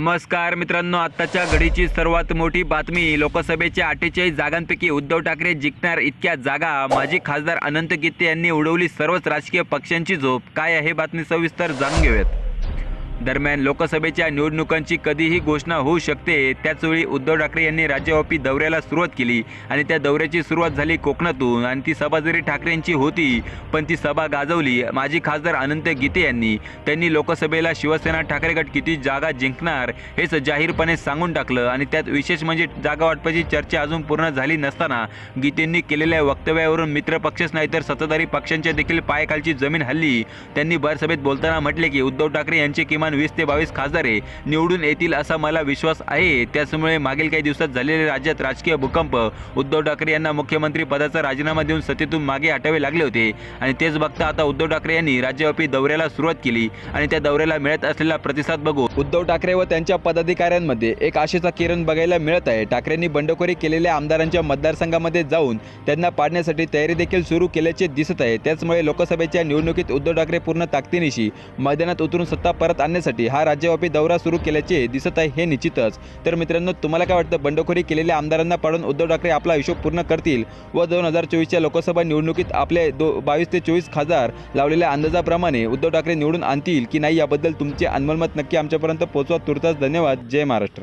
नमस्कार मित्रांनो आत्ताच्या घडीची सर्वात मोठी बातमी लोकसभेच्या अठ्ठेचाळीस जागांपैकी उद्धव ठाकरे जिंकणार इतक्या जागा माजी खासदार अनंत गीते यांनी उडवली सर्वच राजकीय पक्षांची झोप. काय आहे बातमी सविस्तर जाणून घेऊयात. दरम्यान लोकसभेच्या निवडणुकांची कधीही घोषणा होऊ शकते त्याचवेळी उद्धव ठाकरे यांनी राज्यव्यापी दौऱ्याला सुरुवात केली आणि त्या दौऱ्याची सुरुवात झाली कोकणातून आणि ती सभा जरी ठाकरेंची होती पण ती सभा गाजवली. माजी खासदार अनंत गीते यांनी. त्यांनी लोकसभेला शिवसेना ठाकरे गट किती जागा जिंकणार हेच जाहीरपणे सांगून टाकलं आणि त्यात विशेष म्हणजे जागा वाटपाची चर्चा अजून पूर्ण झाली नसताना गीतेंनी केलेल्या वक्तव्यावरून मित्रपक्षच नाही तर सत्ताधारी पक्षांच्या देखील पायाखालची जमीन हल्ली. त्यांनी भरसभेत बोलताना म्हटले की उद्धव ठाकरे यांचे किमान वीस ते बावीस खासदारे निवडून येतील असा मला विश्वास आहे. त्याचमुळे मागील काही दिवसात झालेले राज्यात राजकीय भूकंप उद्धव ठाकरे यांना मुख्यमंत्री पदाचा राजीनामा देऊन सत्तेतून मागे हटावे लागले होते. आणि तेच बघता आता उद्धव ठाकरे यांनी राज्यव्यापी दौऱ्याला सुरुवात केली आणि त्या दौऱ्याला मिळत असलेला प्रतिसाद बघू. उद्धव ठाकरे व त्यांच्या पदाधिकाऱ्यांमध्ये एक आशेचा किरण बघायला मिळत आहे. ठाकरेंनी बंडखोरी केलेल्या आमदारांच्या मतदारसंघामध्ये जाऊन त्यांना पाडण्यासाठी तयारी देखील सुरू केल्याचे दिसत आहे. त्याचमुळे लोकसभेच्या निवडणुकीत उद्धव ठाकरे पूर्ण ताकदीनिशी मैदानात उतरून सत्ता परत करण्यासाठी हा राज्यव्यापी दौरा सुरू केल्याचे दिसत आहे हे निश्चितच. तर मित्रांनो तुम्हाला काय वाटतं? बंडखोरी केलेल्या आमदारांना पाडून उद्धव ठाकरे आपला हिशोब पूर्ण करतील व दोन हजार चोवीसच्या लोकसभा निवडणुकीत आपले दो बावीस ते चोवीस खासदार लावलेल्या अंदाजाप्रमाणे उद्धव ठाकरे निवडून आणतील की नाही याबद्दल तुमचे अनमलमत नक्की आमच्यापर्यंत पोहोचवा. तुर्तास धन्यवाद. जय महाराष्ट्र.